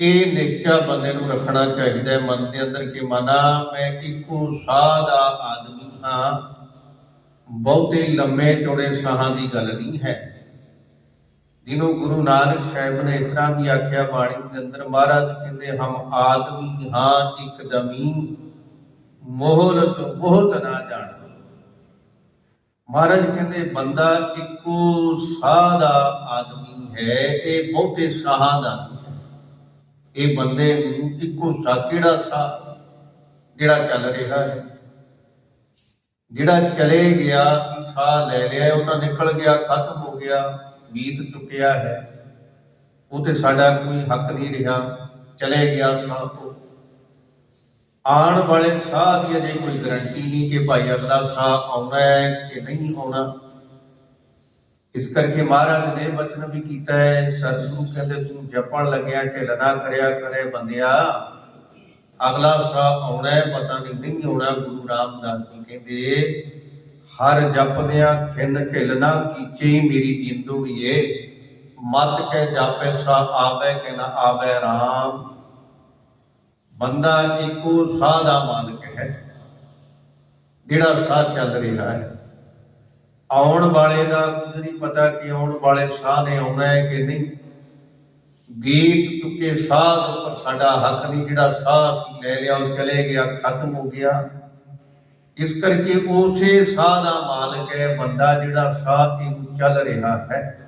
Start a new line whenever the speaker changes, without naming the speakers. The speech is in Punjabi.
ਇਹ ਨਿਸ਼ਚਾ ਬੰਦੇ ਨੂੰ ਰੱਖਣਾ ਚਾਹੀਦਾ ਹੈ। ਮਨ ਦੇ ਅੰਦਰ ਕਿ ਮਨਾ, ਮੈਂ ਇੱਕੋ ਸਾਹ ਦਾ ਆਦਮੀ ਹਾਂ। ਬਹੁਤੇ ਲੰਮੇ ਚੌੜੇ ਸਾਹਾਂ ਦੀ ਗੱਲ ਨਹੀਂ ਹੈ। ਜਿਹਨੂੰ ਗੁਰੂ ਨਾਨਕ ਸਾਹਿਬ ਨੇ ਇਸ ਤਰ੍ਹਾਂ ਵੀ ਆਖਿਆ, ਬਾਣੀ ਦੇ ਅੰਦਰ, ਮਹਾਰਾਜ ਕਹਿੰਦੇ, ਹਮ ਆਦਮੀ ਹਾਂ, ਇੱਕ ਮੋਹਲਤ ਬਹੁਤ ਨਾ ਜਾਣ। ਮਹਾਰਾਜ ਕਹਿੰਦੇ, ਬੰਦਾ ਇੱਕੋ ਸਾਹ ਦਾ ਆਦਮੀ ਹੈ, ਇਹ ਬਹੁਤੇ ਸਾਹਾਂ ਦਾ ਨਹੀਂ ਇਹ ਬੰਦੇ ਨੂੰ ਇੱਕੋ ਸਾਹ ਕਿਹੜਾ ਸਾਹ ਜਿਹੜਾ ਚੱਲ ਰਿਹਾ ਹੈ। ਜਿਹੜਾ ਚਲੇ ਗਿਆ ਸਾਹ ਲੈ ਲਿਆ ਉਹਨਾਂ ਨਿਕਲ ਗਿਆ, ਖਤਮ ਹੋ ਗਿਆ, ਬੀਤ ਚੁੱਕਿਆ ਹੈ। ਉਹ ਤੇ ਸਾਡਾ ਕੋਈ ਹੱਕ ਨਹੀਂ ਰਿਹਾ, ਚਲੇ ਗਿਆ ਸਾਹ ਤੋਂ ਆਉਣ ਵਾਲੇ ਸਾਹ ਦੀ ਅਜੇ ਕੋਈ ਗਰੰਟੀ ਨਹੀਂ ਕਿ ਭਾਈ ਅਗਲਾ ਸਾਹ ਆਉਣਾ ਹੈ ਕਿ ਨਹੀਂ ਆਉਣਾ। ਇਸ ਕਰਕੇ ਮਹਾਰਾਜ ਨੇ ਬਚਨ ਵੀ ਕੀਤਾ ਹੈ, ਸਤਿਗੁਰੂ ਕਹਿੰਦੇ ਤੂੰ ਜਪਣ ਲੱਗਿਆ, ਢਿੱਲ ਨਾ ਕਰਿਆ ਕਰੇ ਬੰਦਿਆ। ਅਗਲਾ ਸਾਹ ਆਉਣਾ ਹੈ, ਪਤਾ ਨਹੀਂ ਨਹੀਂ ਆਉਣਾ, ਗੁਰੂ ਰਾਮਦਾਸ ਜੀ ਕਹਿੰਦੇ, ਹਰ ਜਪਦਿਆਂ ਖਿੰਨ ਢਿੱਲ ਨਾ ਕੀਚੇ, ਮੇਰੀ ਜਿੰਦੂੜੀਏ ਮਤ ਕੇ ਜਾਪੇ ਸਾਹ ਆਵੇ ਕਿ ਨਾ ਆਵੇ ਰਾਮ। ਬੰਦਾ ਇੱਕੋ ਸਾਹ ਦਾ ਮਾਲਕ ਹੈ, ਜਿਹੜਾ ਸਾਹ ਚੱਲ ਰਿਹਾ ਹੈ। ਆਉਣ ਵਾਲੇ ਦਾ ਕੁਝ ਨਹੀਂ ਪਤਾ ਕਿ ਆਉਣ ਵਾਲੇ ਸਾਹ ਨੇ ਆਉਣਾ ਹੈ ਕਿ ਨਹੀਂ। ਬੀਤ ਚੁੱਕੇ ਸਾਹ ਦੇ ਉੱਪਰ ਸਾਡਾ ਹੱਕ ਨਹੀਂ, ਜਿਹੜਾ ਸਾਹ ਅਸੀਂ ਲੈ ਲਿਆ, ਉਹ ਚਲੇ ਗਿਆ, ਖਤਮ ਹੋ ਗਿਆ। ਇਸ ਕਰਕੇ ਉਸੇ ਸਾਹ ਦਾ ਮਾਲਕ ਹੈ, ਬੰਦਾ ਜਿਹੜਾ ਸਾਹ ਇਹਨੂੰ ਚੱਲ ਰਿਹਾ ਹੈ।